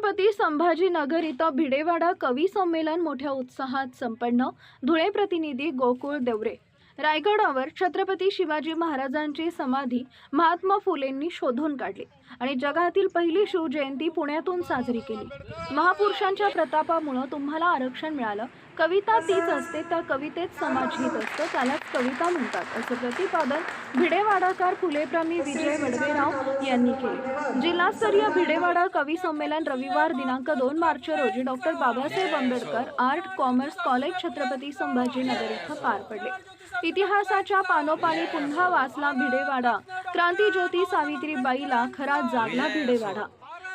छत्रपती संभाजीनगर इथं भिडेवाडा कवी संमेलन मोठ्या उत्साहात संपन्न. धुळे प्रतिनिधी गोकुळ देवरे. रायगडावर छत्रपती शिवाजी महाराजांची समाधी महात्मा फुलेंनी शोधून काढली आणि जगातील पहिली शिवजयंती पुण्यातून साजरी केली. महापुरुषांच्या प्रतापामुळं तुम्हाला आरक्षण मिळालं. कविता तीच असते त्या कवितेत समाज समाजहित असतं त्यालाच कविता म्हणतात असं प्रतिपादन भिडेवाडाकार फुलेप्रेमी विजय वडवेराव यांनी केले. जिल्हास्तरीय भिडेवाडा कवी संमेलन रविवार दिनांक दोन मार्च रोजी doctor Babasaheb Ambedkar art commerce college Chhatrapati Sambhajinagar इथं पार पडले. इतिहासाच्या पानोपानी पुन्हा वाचला भिडेवाडा. क्रांतीज्योती सावित्रीबाईला खरा जागला भिडेवाडा.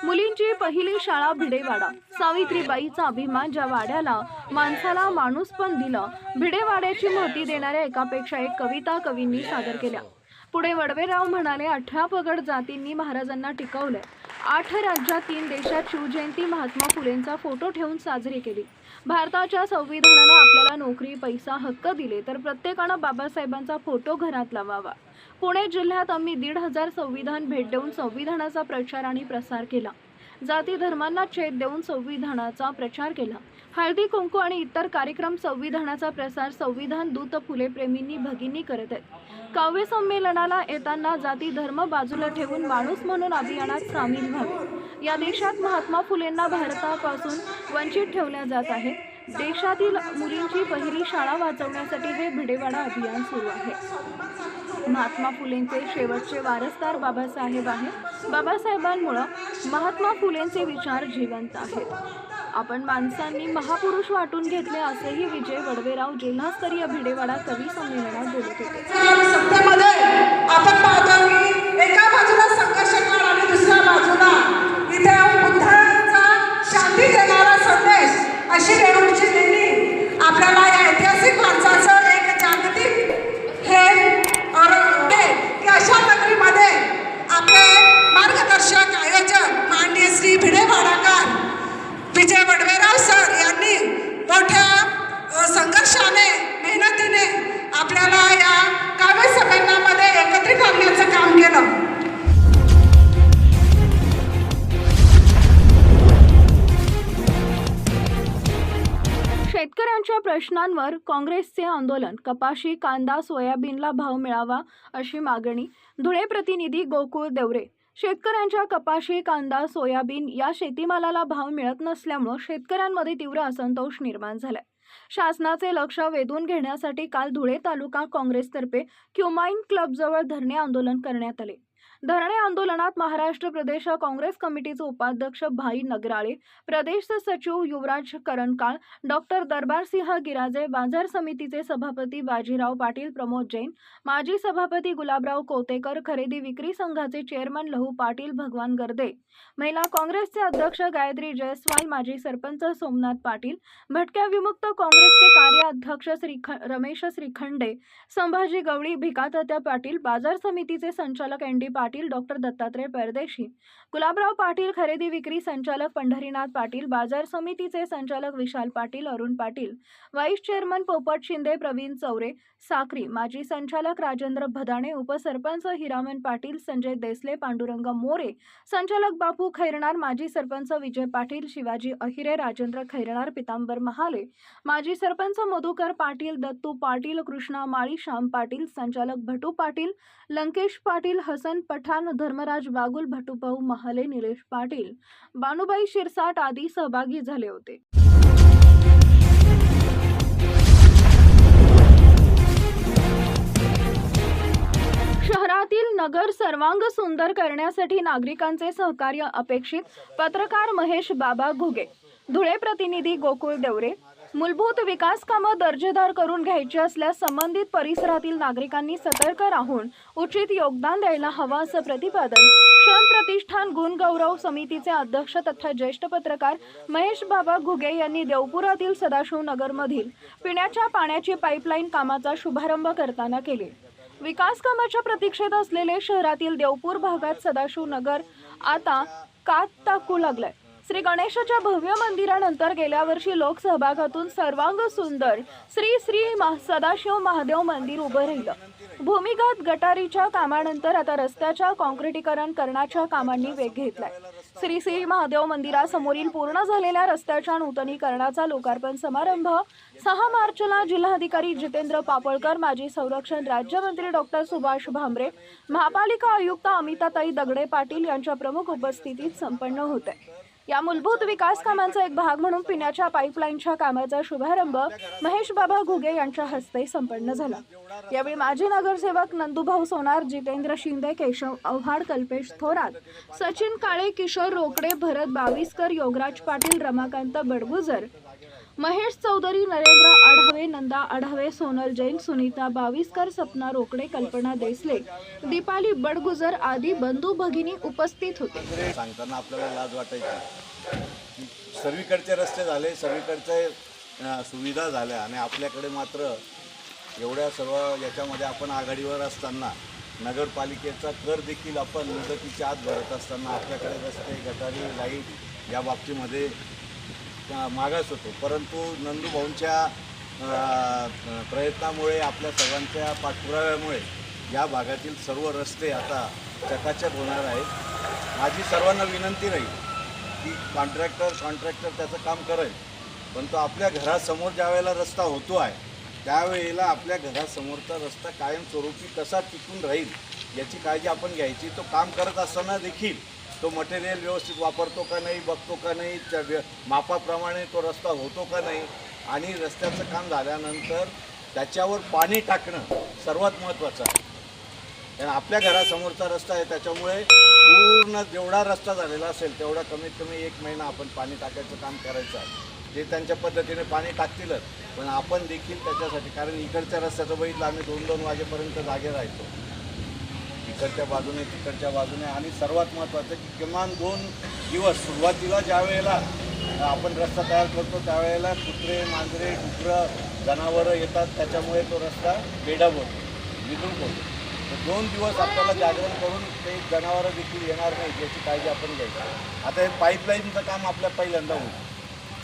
मुलींची पहिली शाळा भिडेवाडा. सावित्रीबाईचा अभिमान ज्या वाड्याला माणसाला माणूस पण दिलं. भिडेवाड्याची महती देणाऱ्या एकापेक्षा एक कविता कवींनी सादर केल्या. पुढे वडवेराव म्हणाले अठरा पगड जातींनी महाराजांना टिकवलंय. आठ राज्यात तीन देशात शिवजयंती महात्मा फुलेंचा फोटो ठेवून साजरी केली. भारताच्या संविधानानं आपल्याला नोकरी पैसा हक्क दिले तर प्रत्येकानं बाबासाहेबांचा फोटो घरात लावावा. पुणे जिल्ह्यात आम्ही दीड हजार संविधान भेट देऊन संविधानाचा प्रचार आणि प्रसार केला. जाती धर्मांना छेद देऊन संविधानाचा प्रचार केला. हळदी कुंकू आणि इतर कार्यक्रम संविधानाचा प्रसार संविधान दूत फुले प्रेमींनी भगिनी करत आहेत. काव्य संमेलनाला येताना जाती धर्म बाजूला ठेवून माणूस म्हणून अभियानात सामील व्हावे. या देशात महात्मा फुलेंना भारतापासून वंचित ठेवल्या जात आहे देशातील मुलींची पहिली शाळा वाचवण्यासाठी हे भिडेवाडा अभियान सुरू आहे. महात्मा फुलेंचे शेवटचे वारसदार बाबासाहेब आहेत. बाबासाहेबांमुळं महात्मा फुलेंचे विचार जिवंत आहेत. आपण माणसांनी महापुरुष वाटून घेतले असेही विजय वडवेराव जिल्हास्तरीय भिडेवाडा कवी संमेलनात बोलत होते. प्रश्नांवर काँग्रेसचे आंदोलन कपाशी कांदा सोयाबीनला भाव मिळावा अशी मागणी धुळे प्रतिनिधी गोकुळ देवरे. शेतकऱ्यांच्या कपाशी कांदा सोयाबीन या शेतीमालाला भाव मिळत नसल्यामुळं शेतकऱ्यांमध्ये तीव्र असंतोष निर्माण झालाय. शासनाचे लक्ष वेधून घेण्यासाठी काल धुळे तालुका काँग्रेसतर्फे क्युमाइन क्लबजवळ धरणे आंदोलन करण्यात आले. धरणे आंदोलनात महाराष्ट्र प्रदेश काँग्रेस कमिटीचे उपाध्यक्ष भाई नगराळे प्रदेश सचिव युवराज करणकाळ डॉक्टर दरबारसिंह गिराजे बाजार समितीचे सभापती बाजीराव पाटील प्रमोद जैन माजी सभापती गुलाबराव कोतेकर खरेदी विक्री संघाचे चेअरमन लहू पाटील भगवान गर्दे. महिला काँग्रेसचे अध्यक्ष गायत्री जयस्वाल माजी सरपंच सोमनाथ पाटील भटक्या विमुक्त काँग्रेसचे कार्याध्यक्ष श्रीख रमेश श्रीखंडे संभाजी गवळी भिकातात्या पाटील बाजार समितीचे संचालक N D Patil doctor Dattatray Pardeshi Gulabrao Patil खरेदी विक्री संचालक पंढरीनाथ पाटील बाजार समितीचे संचालक विशाल पाटील अरुण पाटील व्हाईस चेअरमन पोपट शिंदे प्रवीण चौरे साक्री माजी संचालक राजेंद्र भदाणे उपसरपंच हिरामन पाटील संजय देसले पांडुरंग मोरे संचालक बापू खैरणार माजी सरपंच विजय पाटील शिवाजी अहिरे राजेंद्र खैरणार पितांबर महाले माजी सरपंच मधुकर पाटील दत्तू पाटील कृष्णा माळी श्याम पाटील संचालक भटू पाटील लंकेश पाटील हसन पठाण धर्मराज बागुल भटूभाऊ महाले निलेश पाटील बानुबाई शिरसाट आदी सहभागी झाले होते. शहरातील नगर सर्वांग सुंदर करण्यासाठी नागरिकांचे सहकार्य अपेक्षित पत्रकार महेश बाबा घुगे धुळे प्रतिनिधी गोकुळ देवरे मूलभूत विकास कामं दर्जेदार करून घ्यायची असल्यास संबंधित परिसरातील नागरिकांनी सतर्क राहून उचित योगदान द्यायला हवं असं प्रतिपादन श्रम प्रतिष्ठान गुणगौरव समितीचे अध्यक्ष तथा ज्येष्ठ पत्रकार महेश बाबा घुगे यांनी देवपुरातील सदाशिवनगरमधील पिण्याच्या पाण्याची पाईपलाईन कामाचा शुभारंभ करताना केले. विकास कामाच्या प्रतीक्षेत असलेले शहरातील देवपूर भागात सदाशिवनगर आता कात टाकू लागलाय. श्री गणेशाच्या भव्य मंदिरानंतर गेल्या वर्षी लोकसहभागातून सर्वांग सुंदर श्री श्री सदाशिव महादेव मंदिर उभं राहिलं. भूमिगत गटारीच्या कामानंतर आता रस्त्याच्या काँक्रिटीकरण करण्याच्या कामांनी वेग घेतलाय. श्री श्री महादेव मंदिरासमोरील पूर्ण झालेल्या रस्त्याच्या नूतनीकरणाचा लोकार्पण समारंभ सहा मार्चला जिल्हाधिकारी जितेंद्र पापळकर माजी संरक्षण राज्यमंत्री डॉक्टर सुभाष भामरे महापालिका आयुक्त अमिताताई दगडे पाटील यांच्या प्रमुख उपस्थितीत संपन्न होते या मूलभूत विकास कामांचा एक भाग म्हणून पिण्याच्या पाईपलाईनच्या कामाचा शुभारंभ महेश बाबा घुगे यांच्या हस्ते संपन्न झाला. यावेळी माजी नगरसेवक नंदुभाऊ सोनार जितेंद्र शिंदे केशव आव्हाड कल्पेश थोरात सचिन काळे किशोर रोकडे भरत बाविस्कर योगराज पाटील रमाकांत बडगुजर महेश चौधरी नरेंद्र आढावे नंदा आढावे सोनल जैन सुनीता बाविस्कर सपना रोकडे कल्पना देसले दीपाली बडगुजर आदी बंधू भगिनी उपस्थित होते. सांगताना आपल्याला लाज वाटायची. सर्वीकडचे रस्ते झाले सर्वीकडचे सुविधा झाल्या आणि आपल्याकडे मात्र एवढ्या सर्व याच्यामध्ये आपण आघाडीवर असताना नगरपालिकेचा कर देखील आपण मुदतीच्या आत भरत असताना आपल्याकडे रस्ते गटारी लाइट या बाबतीमध्ये मागास होतो. परंतु नंदूभाऊंच्या प्रयत्नामुळे आपल्या सर्वांच्या पाठपुराव्यामुळे या भागातील सर्व रस्ते आता चकाचक होणार आहेत. माझी सर्वांना विनंती राहील की कॉन्ट्रॅक्टर कॉन्ट्रॅक्टर त्याचं काम करेल. पण तो आपल्या घरासमोर ज्या वेळेला रस्ता होतो आहे त्यावेळेला आपल्या घरासमोरचा रस्ता कायमस्वरूपी कसा टिकून राहील याची काळजी आपण घ्यायची. तो काम करत असताना देखील तो मटेरियल व्यवस्थित वापरतो का नाही बघतो का नाही त्या व्य- मापाप्रमाणे तो रस्ता होतो का नाही आणि रस्त्याचं काम झाल्यानंतर त्याच्यावर पाणी टाकणं सर्वात महत्त्वाचं आहे. आपल्या घरासमोरचा रस्ता आहे त्याच्यामुळे पूर्ण जेवढा रस्ता झालेला असेल तेवढा कमीत कमी एक महिना आपण पाणी टाकायचं काम करायचं आहे. ते त्यांच्या पद्धतीने पाणी टाकतीलच पण आपण देखील त्याच्यासाठी कारण इकडच्या रस्त्याचं बघितलं आम्ही दोन दोन वाजेपर्यंत जागे राहायचो इकडच्या बाजूने तिकडच्या बाजूने आणि सर्वात महत्त्वाचं की किमान दोन दिवस सुरुवातीला ज्या वेळेला आपण रस्ता तयार करतो त्यावेळेला कुत्रे मांजरे डुकरं जनावरं येतात त्याच्यामुळे तो रस्ता बेडब होतो निघून होतो. दोन दिवस आपल्याला जागरण करून ते जनावरं देखील येणार नाही याची काळजी आपण घ्यायची. आता हे पाईपलाईनचं काम आपल्या पहिल्यांदा होईल.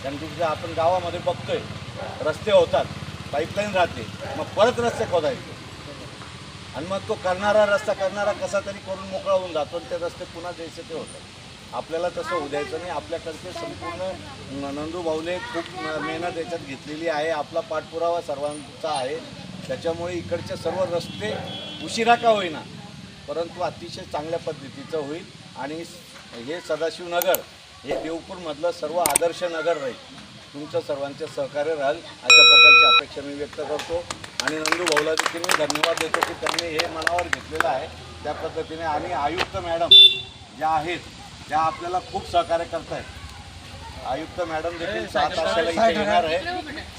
कारण तिथे आपण गावामध्ये बघतोय रस्ते होतात पाईपलाईन राहते मग परत रस्ते खोदायचे. आणि मग तो करणारा रस्ता करणारा कसा तरी करून मोकळा होऊन जातो आणि ते रस्ते पुन्हा द्यायचे ते होतात. आपल्याला तसं होऊ द्यायचं नाही. आपल्याकडचे संपूर्ण न- नंदू भाऊने खूप मेहनत याच्यात घेतलेली आहे. आपला पाठपुरावा सर्वांचा आहे. त्याच्यामुळे इकडचे सर्व रस्ते उशिरा का होईना. परंतु अतिशय चांगल्या पद्धतीचं होईल आणि हे सदाशिवनगर हे देवपूरमधलं सर्व आदर्श नगर राहील. तुमचं सर्वांचं सहकार्य राहील अशा प्रकारची अपेक्षा मी व्यक्त करतो. आणि नंदू भाऊला देखील मी धन्यवाद देतो की त्यांनी हे मनावर घेतलेलं आहे. त्या पद्धतीने आणि आयुक्त मॅडम ज्या आहेत त्या आपल्याला खूप सहकार्य करत आहेत आयुक्त मॅडम देखील सहा तारखेला इथे येणार आहे.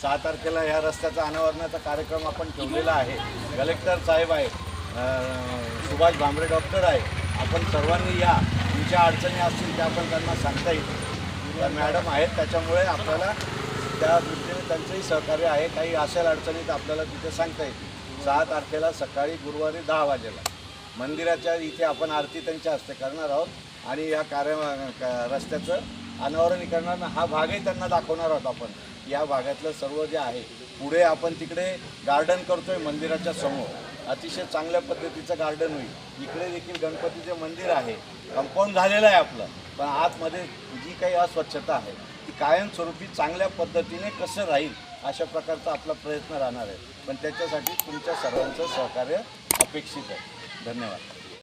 सहा तारखेला ह्या रस्त्याचा अनावरणाचा कार्यक्रम आपण ठेवलेला आहे. कलेक्टर साहेब आहे अं, सुभाष भांबरे डॉक्टर आहे. आपण सर्वांनी या. तुमच्या अडचणी असतील त्या आपण त्यांना सांगता येईल. त्या मॅडम आहेत त्याच्यामुळे आपल्याला त्या दृष्टीने त्यांचंही सहकार्य आहे. काही असेल अडचणीत आपल्याला तिथे सांगता येईल. सहा तारखेला सकाळी गुरुवारी दहा वाजेला मंदिराच्या इथे आपण आरती त्यांच्या हस्ते करणार आहोत आणि या कार्य क- रस्त्याचं अनावरण करणार हा भागही त्यांना दाखवणार आहोत आपण. या भागातलं सर्व जे आहे पुढे आपण तिकडे गार्डन करतोय मंदिराच्या समोर. अतिशय चांगल्या पद्धतीचं गार्डन होईल. इकडे देखील गणपतीचे मंदिर आहे. कंपाऊंड झालेलं आहे आपलं. पण आतमध्ये जी काही अस्वच्छता आहे ती कायमस्वरूपी चांगल्या पद्धतीने कसं राहील अशा प्रकारचा आपला प्रयत्न राहणार आहे. पण त्याच्यासाठी तुमच्या सर्वांचं सहकार्य अपेक्षित आहे. धन्यवाद.